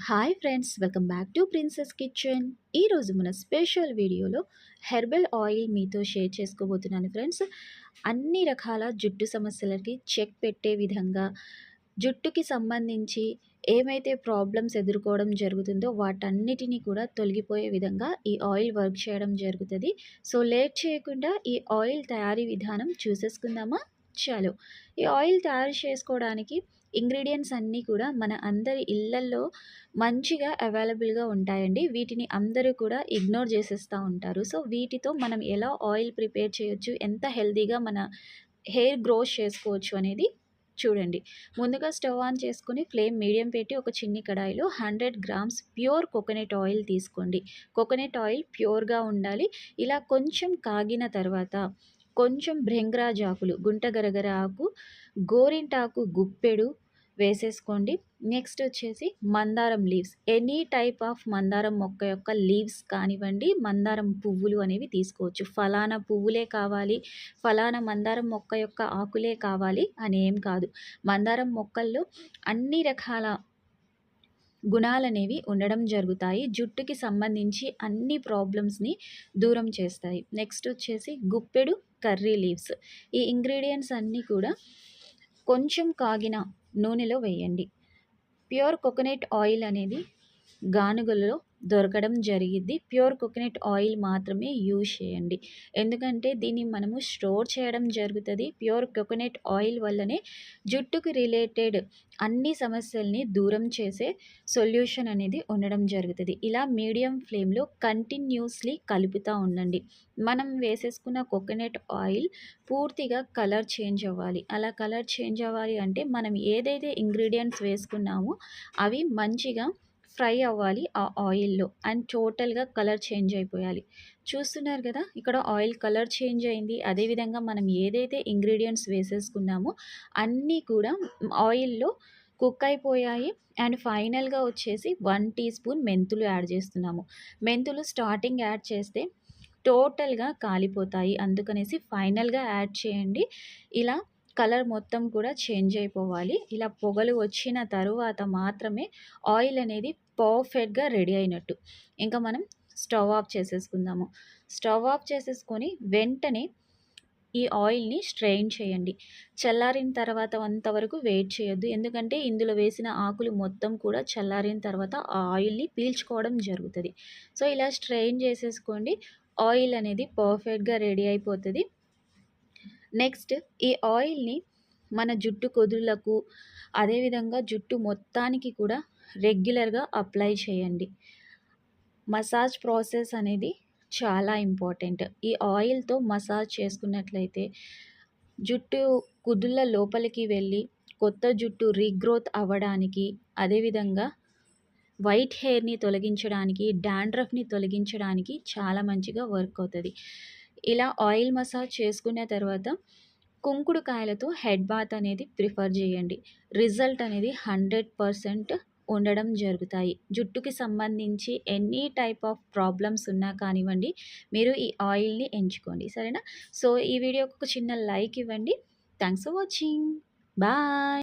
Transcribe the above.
Hi friends welcome back to princess kitchen ఈరోజు మన special వీడియోలో హెర్బల్ ఆయిల్ మీతో షేర్ చేసుకోబోతున్నాను ఫ్రెండ్స్ అన్ని రకాల జుట్టు సమస్యలకి చెక్ పెట్టే విధంగా జుట్టుకి సంబంధించి ఏమైతే ప్రాబ్లమ్స్ ఎదుర్కోవడం జరుగుతుందో వాటన్నిటినీ కూడా తొలగిపోయే విధంగా ఈ ఆయిల్ వర్క్ చేయడం జరుగుతుంది. సో లేట్ చేయకుండా ఈ ఆయిల్ తయారీ విధానం చూసేసుకుందామా? చాలు. ఈ ఆయిల్ తయారు చేసుకోవడానికి ఇంగ్రీడియంట్స్ అన్నీ కూడా మన అందరి ఇళ్ళల్లో మంచిగా అవైలబుల్గా ఉంటాయండి. వీటిని అందరూ కూడా ఇగ్నోర్ చేసేస్తూ ఉంటారు. సో వీటితో మనం ఎలా ఆయిల్ ప్రిపేర్ చేయొచ్చు ఎంత హెల్తీగా మన హెయిర్ గ్రోత్ చేసుకోవచ్చు అనేది చూడండి. ముందుగా స్టవ్ ఆన్ చేసుకుని ఫ్లేమ్ మీడియం పెట్టి ఒక చిన్ని కడాయిలో hundred grams pure coconut oil తీసుకోండి. కోకోనట్ ఆయిల్ ప్యూర్గా ఉండాలి. ఇలా కొంచెం కాగిన తర్వాత కొంచెం భృంగరాజ్ ఆకులు గుంటగరగర ఆకు గోరింటాకు గుప్పెడు వేసేసుకోండి. నెక్స్ట్ వచ్చేసి మందారం లీవ్స్. ఎనీ టైప్ ఆఫ్ మందారం మొక్క యొక్క లీవ్స్ కానివ్వండి మందారం పువ్వులు అనేవి తీసుకోవచ్చు. ఫలానా పువ్వులే కావాలి ఫలానా మందారం మొక్క యొక్క ఆకులే కావాలి అని ఏం కాదు. మందారం మొక్కల్లో అన్ని రకాల గుణాలనేవి ఉండడం జరుగుతాయి. జుట్టుకి సంబంధించి అన్ని ప్రాబ్లమ్స్ని దూరం చేస్తాయి. నెక్స్ట్ వచ్చేసి గుప్పెడు కర్రీ లీవ్స్. ఈ ఇంగ్రీడియంట్స్ అన్నీ కూడా కొంచెం కాగిన నూనెలో వేయండి. ప్యూర్ కోకోనట్ ఆయిల్ అనేది గానుగలలో దొరకడం జరిగింది. ప్యూర్ కోకోనట్ ఆయిల్ మాత్రమే యూజ్ చేయండి. ఎందుకంటే దీన్ని మనము స్టోర్ చేయడం జరుగుతుంది. ప్యూర్ కోకోనట్ ఆయిల్ వల్లనే జుట్టుకు రిలేటెడ్ అన్ని సమస్యల్ని దూరం చేసే సొల్యూషన్ అనేది ఉండడం జరుగుతుంది. ఇలా మీడియం ఫ్లేమ్లో కంటిన్యూస్లీ కలుపుతూ ఉండండి. మనం వేసేసుకున్న కోకోనట్ ఆయిల్ పూర్తిగా కలర్ చేంజ్ అవ్వాలి. అలా కలర్ చేంజ్ అవ్వాలి అంటే మనం ఏదైతే ఇంగ్రీడియంట్స్ వేసుకున్నామో అవి మంచిగా ఫ్రై అవ్వాలి ఆ ఆయిల్లో అండ్ టోటల్గా కలర్ చేంజ్ అయిపోయాలి. చూస్తున్నారు కదా ఇక్కడ ఆయిల్ కలర్ చేంజ్ అయింది. అదేవిధంగా మనం ఏదైతే ఇంగ్రీడియంట్స్ వేసేసుకున్నామో అన్నీ కూడా ఆయిల్లో కుక్ అయిపోయాయి. అండ్ ఫైనల్గా వచ్చేసి వన్ టీ స్పూన్ మెంతులు యాడ్ చేస్తున్నాము. మెంతులు స్టార్టింగ్ యాడ్ చేస్తే టోటల్గా కాలిపోతాయి. అందుకనేసి ఫైనల్గా యాడ్ చేయండి. ఇలా కలర్ మొత్తం కూడా చేంజ్ అయిపోవాలి. ఇలా పొగలు వచ్చిన తరువాత మాత్రమే ఆయిల్ అనేది పర్ఫెక్ట్గా రెడీ అయినట్టు. ఇంకా మనం స్టవ్ ఆఫ్ చేసేసుకుందాము. స్టవ్ ఆఫ్ చేసేసుకొని వెంటనే ఈ ఆయిల్ని స్ట్రెయిన్ చేయండి. చల్లారిన తర్వాత అంతవరకు వెయిట్ చేయొద్దు. ఎందుకంటే ఇందులో వేసిన ఆకులు మొత్తం కూడా చల్లారిన తర్వాత ఆ ఆయిల్ని పీల్చుకోవడం జరుగుతుంది. సో ఇలా స్ట్రెయిన్ చేసేసుకోండి. ఆయిల్ అనేది పర్ఫెక్ట్గా రెడీ అయిపోతుంది. నెక్స్ట్ ఈ ఆయిల్ని మన జుట్టు కుదురులకు అదేవిధంగా జుట్టు మొత్తానికి కూడా రెగ్యులర్గా అప్లై చేయండి. మసాజ్ ప్రాసెస్ అనేది చాలా ఇంపార్టెంట్ ఈ ఆయిల్తో మసాజ్ చేసుకున్నట్లయితే జుట్టు కుదుళ్ళ లోపలికి వెళ్ళి కొత్త జుట్టు రీగ్రోత్ అవ్వడానికి అదేవిధంగా వైట్ హెయిర్ని తొలగించడానికి డాండ్రఫ్ని తొలగించడానికి చాలా మంచిగా వర్క్ అవుతుంది. ఇలా ఆయిల్ మసాజ్ చేసుకున్న తర్వాత కుంకుడుకాయలతో హెడ్ బాత్ అనేది ప్రిఫర్ చేయండి. రిజల్ట్ అనేది హండ్రెడ్ పర్సెంట్ ఉండడం జరుగుతాయి. జుట్టుకి సంబంధించి ఎనీ టైప్ ఆఫ్ ప్రాబ్లమ్స్ ఉన్నా కానివ్వండి మీరు ఈ ఆయిల్ని ఎంచుకోండి. సరేనా? సో ఈ వీడియోకి ఒక చిన్న లైక్ ఇవ్వండి. Thanks for watching. బాయ్!